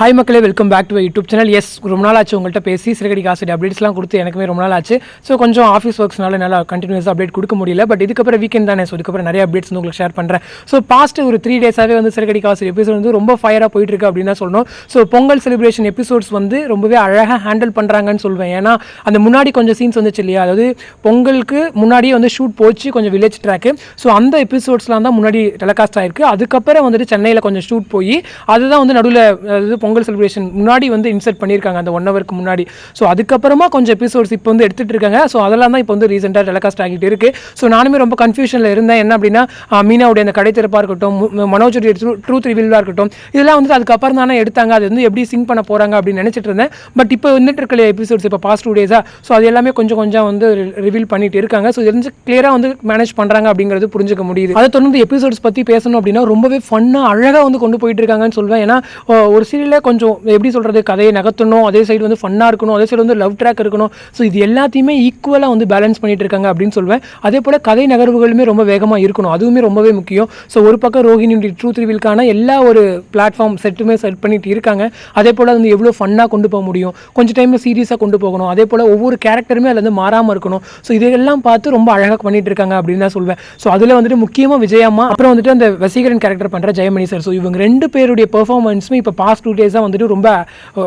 Hi மக்களே welcome back to YouTube channel yes ரொம்ப நாள் ஆச்சு உங்கள்கிட்ட பேசி சிறுகடி காசு அப்டேட்ஸ்லாம் கொடுத்து எனக்குமே ரொம்ப நாள் ஆச்சு ஸோ கொஞ்சம் ஆஃபீஸ் ஒர்க்ஸ்னால நல்லா கண்டினியூஸாக அப்டேட் கொடுக்க முடியல. பட் இதுக்கப்புறம் வீக்கெண்ட் தானே ஸோ இதுக்கப்புறம் நிறைய அப்டேட்ஸ் வந்து உங்களுக்கு ஷேர் பண்ணுறேன் ஸோ பாஸ்ட் ஒரு த்ரீ டேஸாகவே வந்து சிறுகடி காசு எபிசோட் வந்து ரொம்ப ஃபயராக போயிட்டு இருக்கு அப்படின்னு தான் சொல்லணும். ஸோ பொங்கல் செலிப்ரேஷன் எபிசோட்ஸ் வந்து ரொம்பவே அழகாக ஹேண்டில் பண்ணுறாங்கன்னு சொல்வேன். ஏன்னா அந்த முன்னாடி கொஞ்சம் சீன்ஸ் வந்துச்சு இல்லையா? அதாவது பொங்கலுக்கு முன்னாடியே வந்து ஷூட் போச்சு கொஞ்சம் வில்லேஜ் ட்ராக்கு ஸோ அந்த எபிசோட்ஸ்லாம் தான் முன்னாடி டெலகாஸ்ட் ஆயிருக்கு. அதுக்கப்புறம் வந்துட்டு சென்னையில் கொஞ்சம் ஷூட் போய் அதுதான் வந்து நடுவில் அதாவது பொங்கல் செலிப்ரேஷன் முன்னாடி வந்து இன்சர்ட் பண்ணியிருக்காங்க அந்த ஒன் ஹவருக்கு முன்னாடி. ஸோ அதுக்கப்புறமா கொஞ்சம் எபிசோட்ஸ் இப்போ வந்து எடுத்துகிட்டு இருக்காங்க. ஸோ அதெல்லாம் தான் இப்போ வந்து ரீசெண்டாக டெலகாஸ்ட் ஆகிட்டு இருக்குது ஸோ நானுமே ரொம்ப கன்ஃபியூஷனில் இருந்தேன். என்ன அப்படின்னா மீனாவுடைய அந்த கடை திறப்பாக இருக்கட்டும் மு- மனோஜுடைய ட்ரூத் ரிவீலாக இருக்கட்டும் இதெல்லாம் வந்து அதுக்கப்புறம் தானே எடுத்தாங்க. அது வந்து எப்படி சிங் பண்ண போகிறாங்க அப்படின்னு நினச்சிட்டு இருந்தேன். பட் இப்போ வந்துட்டு இருக்க எபிசோட்ஸ் இப்போ பாஸ்ட் டூ டேஸாக ஸோ அது எல்லாமே கொஞ்சம் கொஞ்சம் வந்து ரிவீல் பண்ணிட்டு இருக்காங்க. ஸோ இது வந்து கிளியராக வந்து மேனேஜ் பண்ணுறாங்க அப்படிங்கிறது புரிஞ்சுக்க முடியுது. அதை தொடர்ந்து எபிசோட்ஸ் பற்றி பேசணும் அப்படின்னா ரொம்பவே ஃபன்னாக அழகாக வந்து கொண்டு போயிட்டு இருக்காங்கன்னு சொல்வேன். ஏன்னா ஒரு சீரியல் சீரியலில் கொஞ்சம் எப்படி சொல்கிறது கதையை நகர்த்தணும் அதே சைடு வந்து ஃபன்னாக இருக்கணும் அதே சைடு வந்து லவ் ட்ராக் இருக்கணும். ஸோ இது எல்லாத்தையுமே ஈக்குவலாக வந்து பேலன்ஸ் பண்ணிட்டு இருக்காங்க அப்படின்னு சொல்வேன். அதே போல் கதை நகர்வுகளுமே ரொம்ப வேகமாக இருக்கணும். அதுவுமே ரொம்பவே முக்கியம். ஸோ ஒரு பக்கம் ரோஹிணியுடைய ட்ரூத் ரிவீலுக்கான எல்லா ஒரு பிளாட்ஃபார்ம் செட்டுமே செட் பண்ணிட்டு இருக்காங்க. அதே போல் வந்து எவ்வளோ ஃபன்னாக கொண்டு போக முடியும்? கொஞ்சம் டைமில் சீரியஸாக கொண்டு போகணும். அதே போல் ஒவ்வொரு கேரக்டருமே அதில் வந்து மாறாமல் இருக்கணும். ஸோ இதெல்லாம் பார்த்து ரொம்ப அழகாக பண்ணிட்டு இருக்காங்க அப்படின்னு தான் சொல்வேன். ஸோ அதில் வந்துட்டு முக்கியமாக விஜயம்மா அப்புறம் வந்துட்டு அந்த வசீகரன் கேரக்டர் பண்ணுற ஜெயமணி சார் ஸோ இவங்க ரெண்டு பேருடைய பெர்ஃபார்மன்ஸுமே இப்போ பாஸ்ட் டூ டேஸாக வந்துட்டு ரொம்ப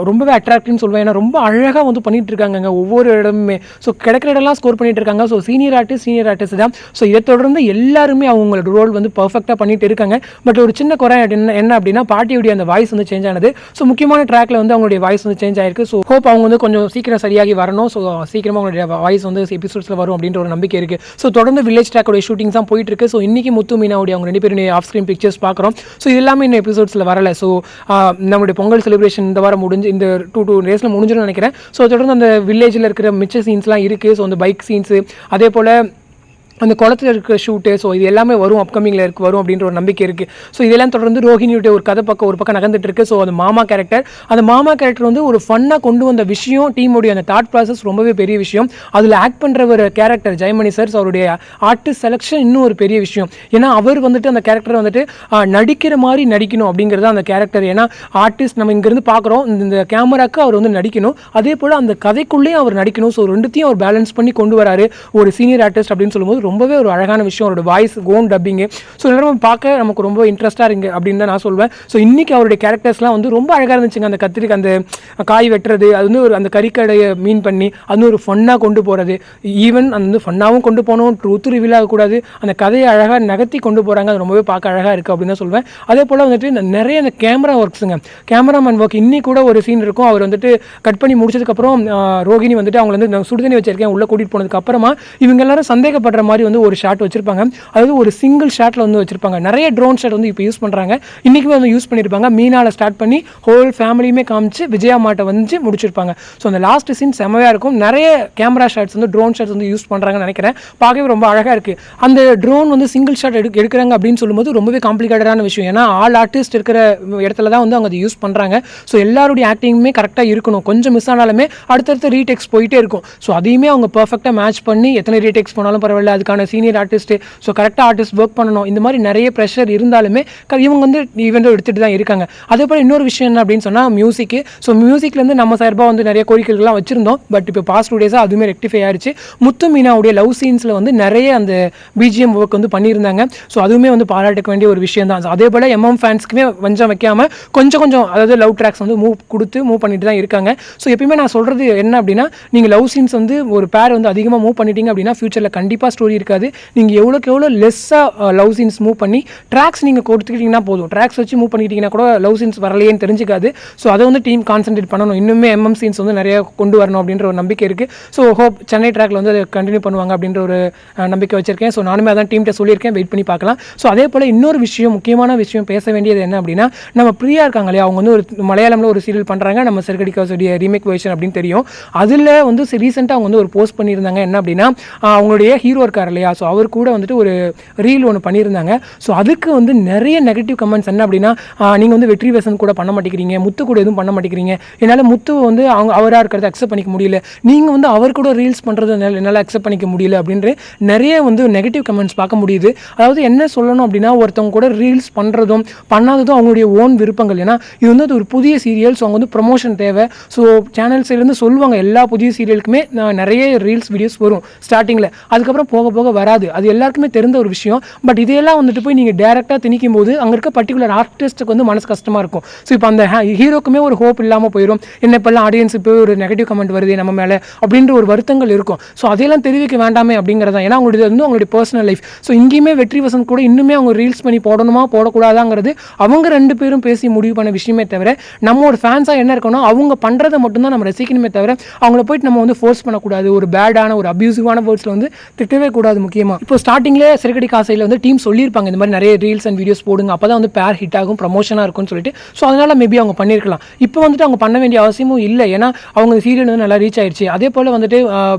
ரொம்பவே அட்ராக்டிவ்னு சொல்வேன். ஏன்னா ரொம்ப அழகாக வந்து பண்ணிட்டு இருக்காங்க ஒவ்வொரு இடமுமே. ஸோ கிடைக்கிற இடம்லாம் ஸ்கோர் பண்ணிட்டு இருக்காங்க so senior artist senior artist தான். ஸோ இதை தொடர்ந்து எல்லாருமே அவங்களோட ரோல் வந்து பர்ஃபெக்டாக பண்ணிட்டு இருக்காங்க. பட் ஒரு சின்ன குறை என்ன என்ன அப்படின்னா பாட்டியுடைய அந்த வாய்ஸ் வந்து சேஞ்ச் ஆனது. ஸோ முக்கியமான ட்ராக்ல வந்து அவங்களுடைய வாய்ஸ் வந்து சேஞ்ச் ஆயிருக்கு. ஸோ ஹோப் அவங்க வந்து கொஞ்சம் சீக்கிரம் சரியாகி வரணும். ஸோ சீக்கிரமாக அவங்களுடைய வாய்ஸ் வந்து எபிசோட்ஸில் வரும் அப்படின்ற ஒரு நம்பிக்கை இருக்குது ஸோ தொடர்ந்து வில்லேஜ் ட்ராக்கோடைய ஷூட்டிங்ஸ் தான் போயிட்டு இருக்கு. ஸோ இன்னைக்கு முத்து மீனாவுடைய அவங்க ரெண்டு பேருடைய ஆஃப் ஸ்க்ரீன் பிக்சர்ஸ் பார்க்குறோம். ஸோ இது எல்லாமே இன்னும் எபிசோட்ஸில் வரல. ஸோ நம்மளுடைய பொங்கல் செலிப்ரேஷன் இந்த வாரம் முடிஞ்சு இந்த டூ டூ டேஸில் முடிஞ்சிடும் நினைக்கிறேன். ஸோ தொடர்ந்து அந்த வில்லேஜில் இருக்கிற மிச்ச சீன்ஸ்லாம் இருக்குது ஸோ அந்த பைக் சீன்ஸு அதே போல் அந்த குளத்துல இருக்க ஷூட்டு ஸோ இது எல்லாமே வரும் அப்கமிங்கில் இருக்கு வரும் அப்படின்ற ஒரு நம்பிக்கை இருக்குது ஸோ இதெல்லாம் தொடர்ந்து ரோஹிணியுடைய ஒரு கதை பக்கம் ஒரு பக்கம் நகர்ந்துட்டு இருக்கு. ஸோ அந்த மாமா கேரக்டர் அந்த மாமா கேரக்டர் வந்து ஒரு ஃபன்னாக கொண்டு வந்த விஷயம் டீமுடைய அந்த தாட் ப்ராசஸ் ரொம்பவே பெரிய விஷயம். அதில் ஆக்ட் பண்ணுற ஒரு கேரக்டர் ஜெயமணி சார் அவருடைய ஆர்டிஸ்ட் செலெக்ஷன் இன்னும் ஒரு பெரிய விஷயம். ஏன்னா அவர் வந்துட்டு அந்த கேரக்டர் வந்துட்டு நடிக்கிற மாதிரி நடிக்கணும் அப்படிங்கிறது அந்த கேரக்டர் ஏன்னா ஆர்டிஸ்ட் நம்ம இங்கேருந்து பார்க்குறோம் இந்த கேமராக்கு அவர் வந்து நடிக்கணும். அதே போல் அந்த கதைக்குள்ளேயும் அவர் நடிக்கணும். ஸோ ரெண்டுத்தையும் அவர் பேலன்ஸ் பண்ணி கொண்டு வராரு. ஒரு சீனியர் ஆர்டிஸ்ட் அப்படின்னு சொல்லும்போது ரொம்பவே ஒரு அழகான விஷயம் அவரோட வாய்ஸ் கோன் டப்பிங்கு ஸோ எல்லாரும் பார்க்க நமக்கு ரொம்ப இன்ட்ரெஸ்ட்டாக இருக்குது அப்படின்னு தான் நான் சொல்வேன். ஸோ இன்றைக்கி அவருடைய கேரக்டர்ஸ்லாம் வந்து ரொம்ப அழகாக இருந்துச்சுங்க. அந்த கத்திரிக்கு அந்த காய் வெட்டுறது அது வந்து ஒரு அந்த கறிக்கடையை மீன் பண்ணி அது வந்து ஒரு ஃபன்னாக கொண்டு போகிறது ஈவன் அந்த வந்து ஃபன்னாகவும் கொண்டு போகணும் ட்ரூத் ரிவீல் ஆகக்கூடாது. அந்த கதையை அழகாக நகர்த்தி கொண்டு போகிறாங்க அது ரொம்பவே பார்க்க அழகாக இருக்குது அப்படின்னு தான் சொல்வேன். அதே போல் வந்துட்டு இந்த நிறைய அந்த கேமரா ஒர்க்ஸுங்க கேமராமேன் ஒர்க் இன்னி கூட ஒரு சீன் இருக்கும். அவர் வந்துட்டு கட் பண்ணி முடிச்சதுக்கப்புறம் ரோகிணி வந்துட்டு அவங்க வந்து நான் சுடுதண்ணி வச்சிருக்கேன். உள்ளே கூட்டிகிட்டு போனதுக்கப்புறமா இவங்க எல்லாரும் சந்தேகப்படுற மாதிரி வந்து ஒரு ஷாட் வச்சிருப்பாங்க. அதாவது ஒரு சிங்கிள் ஷாட்டில் வந்து வச்சிருப்பாங்க. நிறைய ட்ரோன் ஷாட் வந்து இப்போ யூஸ் பண்ணுறாங்க இன்றைக்குமே வந்து யூஸ் பண்ணியிருப்பாங்க மீனால் ஸ்டார்ட் பண்ணி ஹோல் ஃபேமிலியுமே காமிச்சு விஜயா மாட்டை வந்து முடிச்சிருப்பாங்க. ஸோ அந்த லாஸ்ட் சீன் செமையாக இருக்கும். நிறைய கேமரா ஷாட்ஸ் வந்து ட்ரோன் ஷாட்ஸ் வந்து யூஸ் பண்ணுறாங்கன்னு நினைக்கிறேன். பார்க்கவே ரொம்ப அழகாக இருக்குது அந்த ட்ரோன் வந்து சிங்கிள் ஷாட் எடுக்க எடுக்கிறாங்க அப்படின்னு சொல்லும்போது ரொம்பவே காம்ப்ளிகேட்டடான விஷயம். ஏன்னா ஆல் ஆர்டிஸ்ட் இருக்கிற இடத்துல தான் வந்து அவங்க அதை யூஸ் பண்ணுறாங்க ஸோ எல்லாருடைய ஆக்டிங்குமே கரெக்டாக இருக்கணும். கொஞ்சம் மிஸ் ஆனாலுமே அடுத்தடுத்து ரீடெக்ஸ் போயிட்டே இருக்கும். ஸோ அதையுமே அவங்க பர்ஃபெக்டாக மேட்ச் பண்ணி எத்தனை ரீடெக்ஸ் போனாலும் பரவாயில்ல. அதுக்கான சீனியர் ஆர்டிஸ்ட்டு ஸோ கரெக்டாக ஆர்டிஸ்ட் ஒர்க் பண்ணணும். இந்த மாதிரி நிறைய ப்ரெஷர் இருந்தாலுமே இவங்க வந்து ஈவெண்ட்டை எடுத்துகிட்டு தான் இருக்காங்க. அதே போல் இன்னொரு விஷயம் என்ன அப்படின்னு சொன்னால் மியூசிக்கு ஸோ மியூசிக்லேருந்து நம்ம சார்பாக வந்து நிறைய கோரிக்கைகள்லாம் வச்சுருந்தோம். பட் இப்போ பாஸ்ட் டூ டேஸாக அதுவுமே ரெக்டிஃபை ஆயிடுச்சு முத்து மீனாவுடைய லவ் சீன்ஸில் வந்து நிறைய அந்த பிஜிஎம் ஒர்க் வந்து பண்ணியிருந்தாங்க. ஸோ அதுவுமே வந்து பாராட்டுக்க வேண்டிய ஒரு விஷயம் தான். அதே போல் எம்எம் ஃபேன்ஸ்க்குமே வஞ்சம் வைக்காமல் கொஞ்சம் கொஞ்சம் அதாவது லவ் ட்ராக்ஸ் வந்து மூவ் கொடுத்து மூவ் பண்ணிட்டு தான் இருக்காங்க. ஸோ எப்பயுமே நான் சொல்கிறது என்ன அப்படின்னா நீங்கள் லவ் சீன்ஸ் வந்து ஒரு பேர் வந்து அதிகமாக மூவ் பண்ணிட்டீங்க அப்படின்னா ஃபியூச்சரில் கண்டிப்பாக ஸ்டோரி இருக்காது நீங்கள் எவ்வளோக்கு எவ்வளோ லெஸ்ஸாக லவ் சீன்ஸ் மூவ் பண்ணி ட்ராக்ஸ் நீங்கள் கொடுத்துக்கிட்டிங்கன்னா போதும். ட்ராக்ஸ் வச்சு மூவ் பண்ணிக்கிட்டீங்கன்னா கூட லவ் சீன்ஸ் வரலையேன்னு தெரிஞ்சுக்காது. ஸோ அதை வந்து டீம் கான்சென்ட்ரேட் பண்ணணும். இன்னுமே எம்எம் சீன்ஸ் வந்து நிறைய கொண்டு வரணும் அப்படின்ற ஒரு நம்பிக்கை இருக்குது ஸோ ஹோப் சென்னை ட்ராக்ல வந்து அதை கண்டினியூ பண்ணுவாங்க அப்படின்ற ஒரு நம்பிக்கை வச்சிருக்கேன். ஸோ நானுமே அதான் டீம்கிட்ட சொல்லியிருக்கேன். வெயிட் பண்ணி பார்க்கலாம். ஸோ அதே போல் இன்னொரு விஷயம் முக்கியமான விஷயம் பேச வேண்டியது என்ன அப்படின்னா நம்ம பிரியா இருக்காங்க இல்லையா? அவங்க வந்து ஒரு மலையாளம்ல ஒரு சீரியல் பண்ணுறாங்க நம்ம சிறுகடி ரீமேக் வெர்ஷன் அப்படின்னு தெரியும். அதில் வந்து ரீசெண்டாக அவங்க வந்து ஒரு போஸ்ட் பண்ணியிருந்தாங்க. என்ன அப்படின்னா அவங்களுடைய ஹீரோ இருக்க இருக்கார் இல்லையா? ஸோ அவர் கூட வந்துட்டு ஒரு ரீல் ஒன்று பண்ணியிருந்தாங்க. ஸோ அதுக்கு வந்து நிறைய நெகட்டிவ் கமெண்ட்ஸ் என்ன அப்படின்னா நீங்கள் வந்து வெற்றி வசந்த் கூட பண்ண மாட்டேங்கிறீங்க. முத்து கூட எதுவும் பண்ண மாட்டேங்கிறீங்க. என்னால் முத்து வந்து அவங்க அவராக இருக்கிறத அக்செப்ட் பண்ணிக்க முடியல. நீங்கள் வந்து அவர் கூட ரீல்ஸ் பண்ணுறது என்னால் அக்செப்ட் பண்ணிக்க முடியல. அப்படின்ற நிறைய வந்து நெகட்டிவ் கமெண்ட்ஸ் பார்க்க முடியுது. அதாவது என்ன சொல்லணும் அப்படின்னா ஒருத்தவங்க கூட ரீல்ஸ் பண்ணுறதும் பண்ணாததும் அவங்களுடைய ஓன் விருப்பங்கள். ஏன்னா இது வந்து அது ஒரு புதிய சீரியல் ஸோ அவங்க வந்து ப்ரொமோஷன் தேவை. ஸோ சேனல் சைட்லேருந்து சொல்லுவாங்க எல்லா புதிய சீரியலுக்குமே நான் நிறைய ரீல்ஸ் வீடியோஸ் வரும் ஸ்டார்டிங்கில் அதுக்கப்புறம் போக போக வராது. அது எல்லாருக்குமே தெரிந்த ஒரு விஷயம். பட் இதையெல்லாம் வந்துட்டு போய் நீங்கள் டேரெக்டாக திணிக்கும் போது அங்கே இருக்க பர்டிகுலர் ஆர்டிஸ்ட்டுக்கு வந்து மனசு கஷ்டமாக இருக்கும். ஸோ இப்போ அந்த ஹீரோக்குமே ஒரு ஹோப் இல்லாமல் போயிடும் என்ன இப்போல்லாம் ஆடியன்ஸ் இப்போ ஒரு நெகட்டிவ் கமெண்ட் வருது நம்ம மேலே அப்படின்ற ஒரு வருத்தங்கள் இருக்கும். ஸோ அதையெல்லாம் தெரிவிக்க வேண்டாமே அப்படிங்கிறதா ஏன்னா அவங்களுடைய வந்து அவங்களுடைய பர்சனல் லைஃப் ஸோ இங்கேயுமே வெற்றி வசந்த் கூட இன்னுமே அவங்க ரீல்ஸ் பண்ணி போடணுமா போடக்கூடாதாங்கிறது அவங்க ரெண்டு பேரும் பேசி முடிவு பண்ண விஷயமே தவிர நம்ம ஒரு ஃபேன்ஸாக என்ன இருக்கணும் அவங்க பண்ணுறதை மட்டும்தான் நம்ம ரசிக்கணுமே தவிர அவங்கள போயிட்டு நம்ம வந்து ஃபோர்ஸ் பண்ணக்கூடாது. ஒரு பேடான ஒரு அப்யூசிவான வேர்ட்ஸில் வந்து திட்டவே கூடாது முக்கியமாக இப்போ ஸ்டார்டிங்லேயே சிறுகடி காசையில் வந்து டீம் சொல்லியிருப்பாங்க இந்த மாதிரி நிறைய ரீல்ஸ் அண்ட் வீடியோஸ் போடுங்க அப்போ தான் வந்து பேர் ஹிட் ஆகும் ப்ரமோஷனாக இருக்கும்னு சொல்லிட்டு. ஸோ அதனால் மேபி அவங்க பண்ணியிருக்கலாம். இப்போ வந்துட்டு அவங்க பண்ண வேண்டிய அவசியமும் இல்லை. ஏன்னா அவங்க சீரியல் வந்து நல்லா ரீச் ஆயிடுச்சு அதே போல் வந்துட்டு ஆஹ்,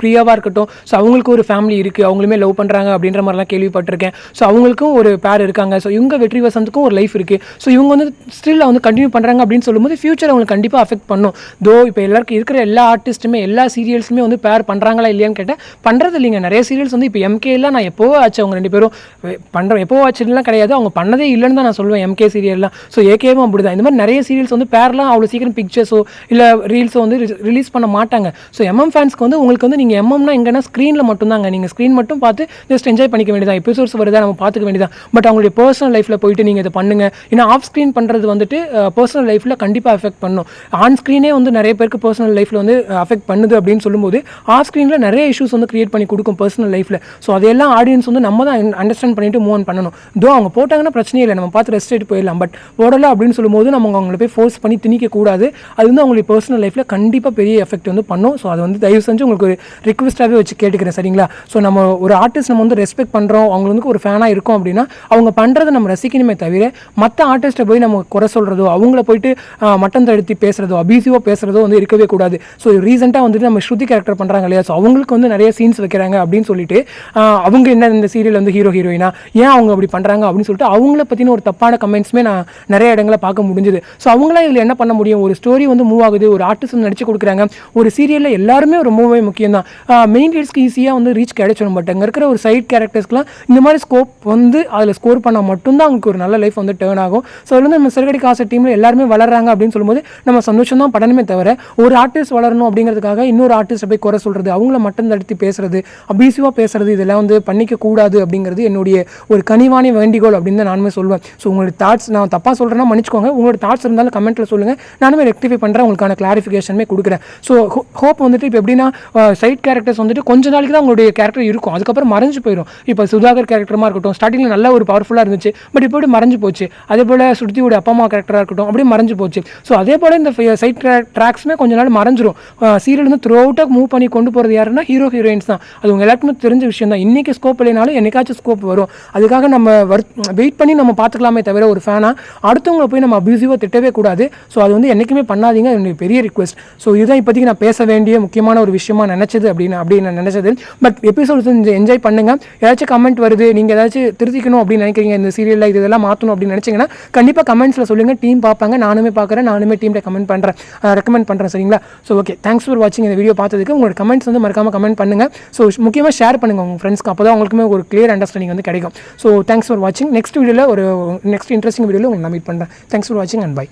பிரியாவாக இருக்கட்டும் ஸோ அவங்களுக்கு ஒரு ஃபேமிலி இருக்குது அவங்களுமே லவ் பண்ணுறாங்க அப்படின்ற மாதிரிலாம் கேள்விப்பட்டிருக்கேன். ஸோ அவங்களுக்கும் ஒரு பேர் இருக்காங்க. ஸோ இவங்க வெற்றி வசந்துக்கும் ஒரு லைஃப் இருக்குது ஸோ இவங்க வந்து ஸ்டில் வந்து கண்டினியூ பண்ணுறாங்க அப்படின்னு சொல்லும்போது ஃபியூச்சர் அவங்களுக்கு கண்டிப்பாக அஃபெக்ட் பண்ணும். தோ இப்போ எல்லாருக்கும் இருக்கிற எல்லா ஆர்டிஸ்ட்டுமே எல்லா சீரியல்ஸுமே வந்து பேர் பண்ணுறாங்களா இல்லையான்னு கேட்டால் பண்ணுறது இல்லைங்க. நிறைய சீரியல்ஸ் வந்து இப்போ எம்கே நான் எப்போவோ ஆச்சு அவங்க ரெண்டு பேரும் பண்ணுறோம் எப்போ ஆச்சுலாம் கிடையாது. அவங்க பண்ணதே இல்லைன்னு தான் நான் சொல்லுவேன் எம்கே சீரியல்லாம் ஸோ ஏகேவும் அப்படி தான் இந்த மாதிரி நிறைய சீரியல்ஸ் வந்து பேரெலாம் அவ்வளோ சீக்கிரம் பிக்சர்ஸோ இல்லை ரீல்ஸோ வந்து ரிலீஸ் பண்ண மாட்டாங்க. ஸோ எம்எம் ஃபேன்ஸ்க்கு வந்து உங்களுக்கு வந்து நீங்கள் எம்எம்னா எங்கன்னா ஸ்க்ரீனில் மட்டும்தாங்க. நீங்கள் ஸ்க்ரீன் மட்டும் பார்த்து ஜஸ்ட் என்ஜாய் பண்ணிக்க வேண்டியதான் எபிசோட்ஸ் வருதா நம்ம பார்த்துக்க வேண்டியதான் பட் அவங்களுடைய பர்சனல் லைஃப்பில் போயிட்டு நீங்கள் இதை பண்ணுங்க. ஏன்னா ஆஃப் ஸ்க்ரீன் பண்ணுறது வந்துட்டு பர்சனல் லைஃப்பில் கண்டிப்பாக அஃபெக்ட் பண்ணும். ஆன் ஸ்க்ரீனே வந்து நிறைய பேருக்கு பர்சனல் லைஃப்பில் வந்து அஃபெக்ட் பண்ணுது அப்படின்னு சொல்லும்போது ஆஃப் ஸ்க்ரீனில் நிறைய இஷ்யூஸ் வந்து கிரியேட் பண்ணி கொடுக்கும் பர்சனல் பர்சனல் லைஃப்பில் ஸோ அதையெல்லாம் ஆடியன்ஸ் வந்து நம்ம தான் அண்டர்ஸ்டாண்ட் பண்ணிட்டு மூவ் ஆன் பண்ணணும். தோ அவங்க போட்டாங்கன்னா பிரச்சனையே இல்லை. நம்ம பார்த்து ரெஸ்ட் எடுத்து போயிடலாம். பட் போடலை அப்படின்னு சொல்லும்போது நம்ம அவங்கள போய் ஃபோர்ஸ் பண்ணி திணிக்கக்கூடாது. அது வந்து அவங்களுடைய பர்சனல் லைஃப்பில் கண்டிப்பாக பெரிய எஃபெக்ட் வந்து பண்ணும். ஸோ அது வந்து தயவு செஞ்சு உங்களுக்கு ஒரு ரிக்வெஸ்ட்டாகவே வச்சு கேட்டுக்கிறேன். சரிங்களா? ஸோ நம்ம ஒரு ஆர்டிஸ்ட் நம்ம வந்து ரெஸ்பெக்ட் பண்ணுறோம் அவங்களுக்கு ஒரு ஃபேனாக இருக்கும் அப்படின்னா அவங்க பண்ணுறதை நம்ம ரசிக்கணுமே தவிர மற்ற ஆர்டிஸ்ட்டை போய் நம்ம குறை சொல்கிறதோ அவங்கள போயிட்டு மட்டம் தடுத்து பேசுகிறதோ அபியூசிவாக பேசுகிறதோ வந்து இருக்கவே கூடாது. ஸோ ரீசெண்டாக வந்துட்டு நம்ம ஸ்ருதி கேரக்டர் பண்ணுறாங்க இல்லையா? ஸோ அவங்களுக்கு வந்து நிறைய சீன்ஸ் வைக்கிறாங்க அப்படின்னு சொல்லி சொல்லிட்டு அவங்க என்ன இந்த சீரியல் வந்து ஹீரோ ஹீரோயினா ஏன் அவங்க அப்படி பண்ணுறாங்க அப்படின்னு சொல்லிட்டு அவங்கள பற்றின ஒரு தப்பான கமெண்ட்ஸுமே நான் நிறைய இடங்களை பார்க்க முடிஞ்சுது. ஸோ அவங்களாம் இதில் என்ன பண்ண முடியும்? ஒரு ஸ்டோரி வந்து மூவ் ஆகுது ஒரு ஆர்டிஸ்ட் வந்து நடிச்சு கொடுக்குறாங்க. ஒரு சீரியலில் எல்லாருமே ரொம்பவே முக்கியம் தான் மெயின் லீட்ஸ்க்கு ஈஸியாக வந்து ரீச் கிடைச்சிடும் பட் அங்கே இருக்கிற ஒரு சைட் கேரக்டர்ஸ்க்குலாம் இந்த மாதிரி ஸ்கோப் வந்து அதில் ஸ்கோர் பண்ணால் மட்டும்தான் அவங்களுக்கு ஒரு நல்ல லைஃப் வந்து டேர்ன் ஆகும். ஸோ அதில் வந்து நம்ம சிறுகடி காசு டீமில் எல்லாருமே வளர்றாங்க அப்படின்னு சொல்லும்போது நம்ம சந்தோஷம் தான் படணுமே தவிர ஒரு ஆர்டிஸ்ட் வளரணும் அப்படிங்கிறதுக்காக இன்னொரு ஆர்டிஸ்ட்டை போய் குறை சொல்கிறது அவங்கள மட்டும் தடுத்து பேசுறது அபியூசிவாக பேசுறது இதெல்லாம் வந்து பண்ணிக்க கூடாது அப்படிங்கிறது என்னுடைய ஒரு கனிவான வேண்டிகோள் அப்படின்னு தான் நானுமே சொல்லுவேன் ஸோ உங்களோட தாட்ஸ் நான் தப்பாக சொல்கிறேன்னா மன்னிச்சுக்கோங்க. உங்களோட தாட்ஸ் இருந்தாலும் கமெண்ட்டில் சொல்லுங்கள் நானுமே ரெக்டிஃபை பண்ணுறேன் உங்களுக்கான கிளாரிஃபிகேஷனுமே கொடுக்குறேன். ஸோ ஹோப் வந்துட்டு இப்போ எப்படின்னா சைட் கேரக்டர்ஸ் வந்துட்டு கொஞ்ச நாளைக்கு தான் உங்களுடைய கேரக்டர் இருக்கும். அதுக்கப்புறம் மறைஞ்சு போயிடும் இப்போ சுதாகர் கேரக்டரமாக இருக்கட்டும் ஸ்டார்டிங்கில் நல்ல ஒரு பவர்ஃபுல்லாக இருந்துச்சு. பட் இப்போ இப்படி மறைஞ்சு போச்சு. அதே போல் சுருதியோட அப்பா அம்மா கேரக்டராக இருக்கட்டும் அப்படியே மறைஞ்சு போச்சு. ஸோ அதே போல் இந்த சைட் ட்ராக்ஸுமே கொஞ்ச நாள் மறைஞ்சிரும். சீரியல் வந்து த்ரூ அவுட்டாக மூவ் பண்ணி கொண்டு போகிறது யாருன்னா ஹீரோ ஹீரோயின்ஸ் தான். அது உங்கள் எல்லாருக்கும் எல்லாருக்குமே தெரிஞ்ச விஷயம் தான் இன்றைக்கி ஸ்கோப் இல்லைனாலும் என்னைக்காச்சும் ஸ்கோப் வரும். அதுக்காக நம்ம வெயிட் பண்ணி நம்ம பார்த்துக்கலாமே தவிர ஒரு ஃபேனாக அடுத்தவங்களை போய் நம்ம அபியூசிவாக திட்டவே கூடாது. ஸோ அது வந்து என்றைக்குமே பண்ணாதீங்க. என்னுடைய பெரிய ரிக்வெஸ்ட் ஸோ இதுதான் இப்போதைக்கு நான் பேச வேண்டிய முக்கியமான ஒரு விஷயமா நினச்சது அப்படின்னு அப்படின்னு நான் நினச்சது. பட் எபிசோட்ஸ் என்ஜாய் பண்ணுங்கள் ஏதாச்சும் கமெண்ட் வருது நீங்கள் ஏதாச்சும் திருத்திக்கணும் அப்படின்னு நினைக்கிறீங்க இந்த சீரியலில் இது இதெல்லாம் மாற்றணும் அப்படின்னு நினச்சிங்கன்னா கண்டிப்பாக கமெண்ட்ஸில் சொல்லுங்கள் டீம் பார்ப்பாங்க நானுமே பார்க்குறேன் நானுமே டீமில் கமெண்ட் பண்ணுறேன் ரெக்கமெண்ட் பண்ணுறேன் சரிங்களா? ஸோ ஓகே தேங்க்ஸ் ஃபார் வாட்சிங் இந்த வீடியோ பார்த்ததுக்கு. உங்களோட கமெண்ட்ஸ் வந்து மறக்காமல் கமெண்ட் பண்ணுங்கள் ஸோ முக்கியமாக ஷேர் பண்ணுங்கள் உங்கள் ஃப்ரெண்ட்ஸ்க்கு அப்போ தான் உங்களுக்குமே ஒரு கிளியர் அண்டர்ஸ்டாண்டிங் வந்து கிடைக்கும். ஸோ தேங்க்ஸ் ஃபார் வாட்சிங் நெக்ஸ்ட் வீடியோவில் ஒரு நெக்ஸ்ட் இன்ட்ரெஸ்டிங் வீடியோவில் உங்களை நான் மீட் பண்ணுறேன் தேங்க்ஸ் ஃபார் வாட்சிங் அண்ட் பை